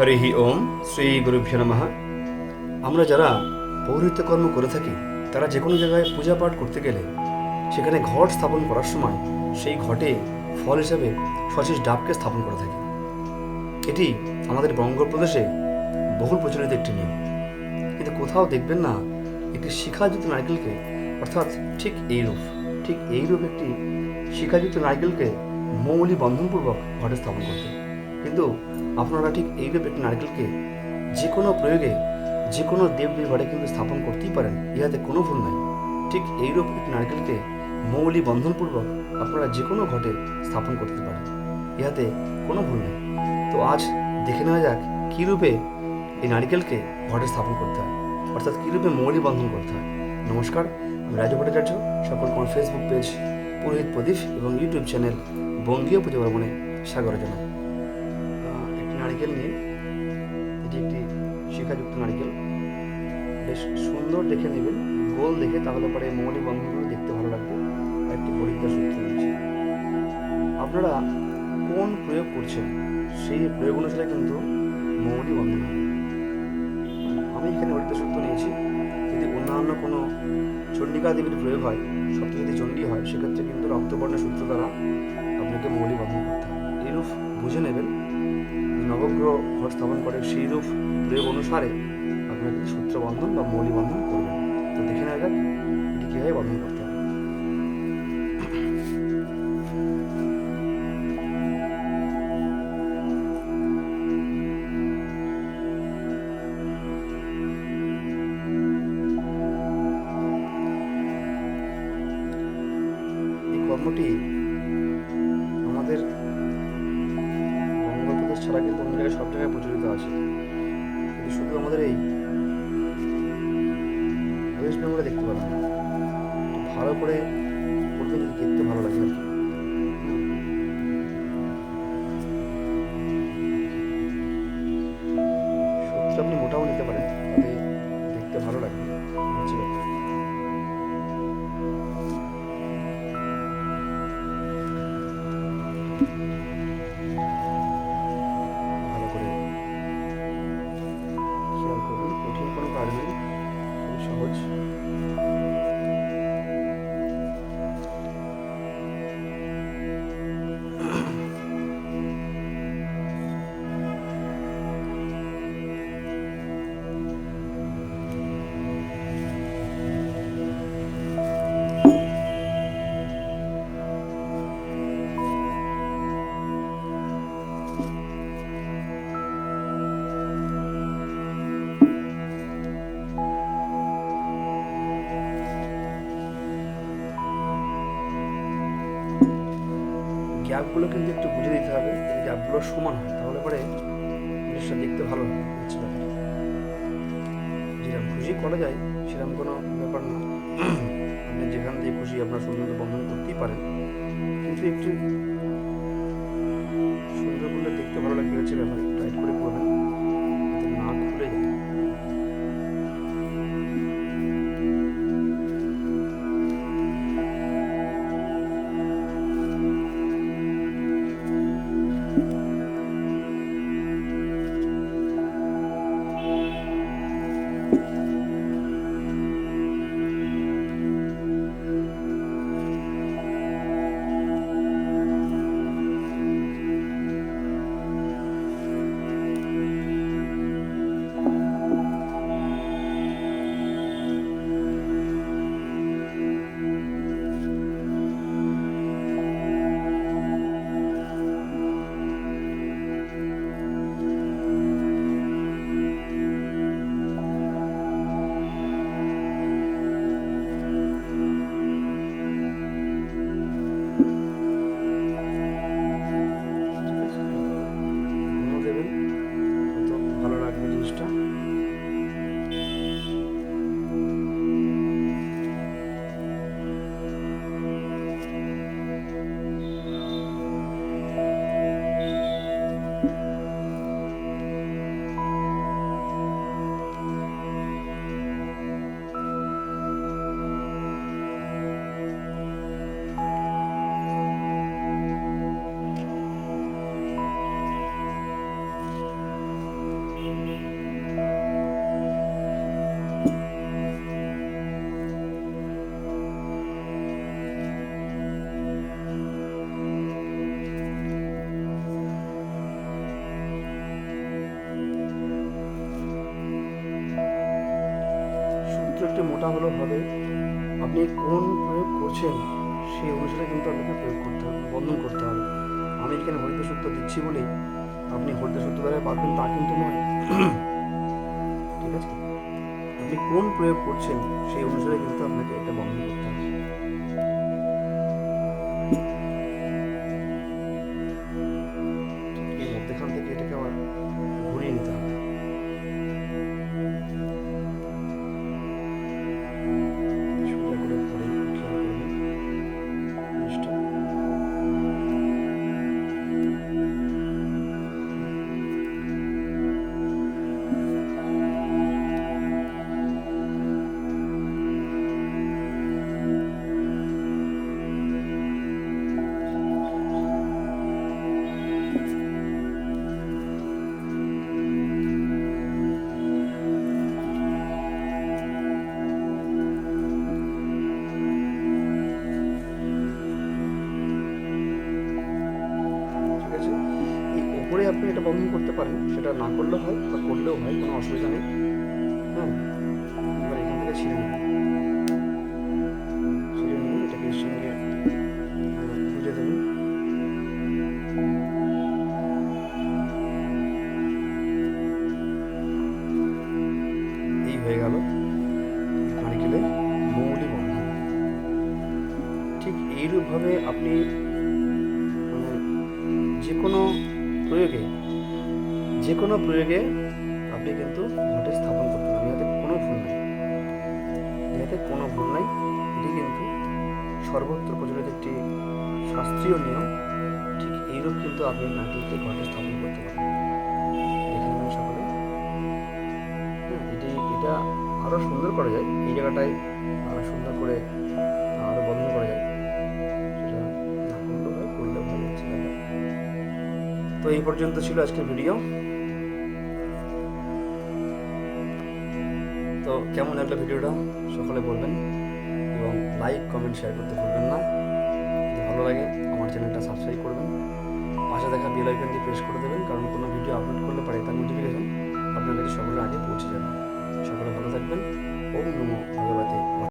হরি ওম, শ্রী গুরুভ্য নমঃ। আমরা যারা পৌরহিত্য কর্ম করে থাকি, তারা যে কোনো জায়গায় পূজা পাঠ করতে গেলে, সেখানে ঘট স্থাপন করার সময় সেই ঘটে ফল হিসাবে সচিস ডাবকে স্থাপন করে থাকি। এটি আমাদের বঙ্গপ্রদেশে বহুল প্রচলিত একটি নিয়ম। কিন্তু কোথাও দেখবেন না, একটি শিখাযুক্ত নারকেলকে, অর্থাৎ ঠিক এইরূপ ঠিক এইরূপ একটি শিখাযুক্ত নারকেলকে মৌলি বন্ধনপূর্বক ঘটে স্থাপন করতে। কিন্তু আপনারা ঠিক এইরূপ একটি নারকেলকে যে কোনো প্রয়োগে যে কোনো দেবদেবী ঘরে কিন্তু স্থাপন করতেই পারেন, ইহাতে কোনো ভুল নাই। ঠিক এইরূপ একটি নারকেলকে মৌলি বন্ধনপূর্বক আপনারা যে কোনো ঘটে স্থাপন করতে পারেন, ইহাতে কোনো ভুল নেই। তো আজ দেখে নেওয়া যাক কী রূপে এই নারকেলকে ঘটে স্থাপন করতে হয়, অর্থাৎ কী রূপে মৌলি বন্ধন করতে হয়। নমস্কার, আমি রাজু ভট্টাচার্য, সকলকে আমার ফেসবুক পেজ পুরোহিত প্রদীপ এবং ইউটিউব চ্যানেল বঙ্গীয় পুজো ভ্রমণে স্বাগত জানাই। নারকেল নিয়ে এটি একটি শিখাযুক্ত নারকেল। বেশ সুন্দর দেখে নেবেন, গোল দেখে, তাহলে পরে মৌলি বন্ধনগুলো দেখতে ভালো লাগবে। একটি হরিদ্রা সূত্র রয়েছে। আপনারা কোন প্রয়োগ করছেন? সেই প্রয়োগ অনুসারে কিন্তু মৌলি বন্ধন হবে আমি এখানে হরিদ্রা সূত্র নিয়েছি। যদি অন্যান্য কোনো চণ্ডিকা দেবীর প্রয়োগ হয় সপ্তশতী চণ্ডী হয়, সেক্ষেত্রে কিন্তু রক্তবর্ণের সূত্র দ্বারা আপনাকে মৌলি বন্ধন করতে হবে। এইরূপ বুঝে নেবেন নবগ্রহ ঘর স্থাপন করে সেই রূপ প্রয়োগ অনুসারে আপনাকে সূত্র বন্ধন বা মৌলি বন্ধন করবেন। তো দেখে নেওয়া যাক, এটি কীভাবে বন্ধন করতে হবে। কর্মটি আমাদের ছাড়া কিন্তু অন্য জায়গায় সব জায়গায় প্রচলিত আছে কিন্তু শুধু আমাদের এই ওয়েস্ট বেঙ্গলে দেখতে পাবেন ভালো করে যদি দেখতে ভালো লাগে আপনি মোটাও নিতে পারেন। গ্যাপগুলো কিন্তু একটু বুঝে দিতে হবে, যদি গ্যাপগুলো সমান হয়, তাহলে পরে জিনিসটা দেখতে ভালো লাগে যেরকম খুশি করা যায়, সেরকম কোনো ব্যাপার না। আপনি যেখান থেকে খুশি আপনার সুন্দর বন্ধন করতেই পারেন। কিন্তু একটু সুন্দর করলে দেখতে ভালো লাগবে, হচ্ছে ব্যাপার টাইট করে করবেন। হবে আপনি কোন প্রয়োগ করছেন, সেই অনুসারে কিন্তু আপনাকে প্রয়োগ করতে হবে, বন্ধন করতে হবে। আমি এখানে হরিত সূত্র দিচ্ছি বলেই আপনি হরিত সূত্র দ্বারা পারবেন তা কিন্তু নয়। ঠিক আছে? আপনি কোন প্রয়োগ করছেন, সেই অনুসারে কিন্তু আপনাকে এটা বন্ধ করতে হবে। আপনি এটা বন্ধন করতে পারেন, সেটা না করলেও হয় বা করলেও হয়, কোনো অসুবিধা নেই। হ্যাঁ এবার এখান থেকে ছিঁড়ে নেবেন এটাকে সঙ্গে দেবেন। এই হয়ে ঠিক আপনি মানে যে কোনো প্রয়োগে যে কোনো প্রয়োগে আপনি কিন্তু ঘটে স্থাপন করতে পারেন। এতে কোনো ভুল নাই। এতে কোনো ভুল নাই। এটি কিন্তু সর্বত্র প্রচলিত একটি শাস্ত্রীয় নিয়ম। ঠিক এইরূপ কিন্তু আপনি নারকেলকে ঘটে স্থাপন করতে পারেন। দেখে সকলে। হ্যাঁ এটি, এটা আরও সুন্দর করা যায়। এই জায়গাটায় সুন্দর এই পর্যন্ত ছিল আজকের ভিডিও তো কেমন লাগল ভিডিওটা সকলে বলবেন। এবং লাইক কমেন্ট শেয়ার করতে ভুলবেন না। যদি ভালো লাগে, আমার চ্যানেলটা সাবস্ক্রাইব করবেন। পাশে দেখা বেল আইকনটি প্রেস করে দেবেন, কারণ কোনো ভিডিও আপলোড করলে পারে তার নোটিফিকেশন আপনার কাছে সকলের আগে পৌঁছে যাবে। সকলে ভালো থাকবেন। ওম নমো ভগবতে।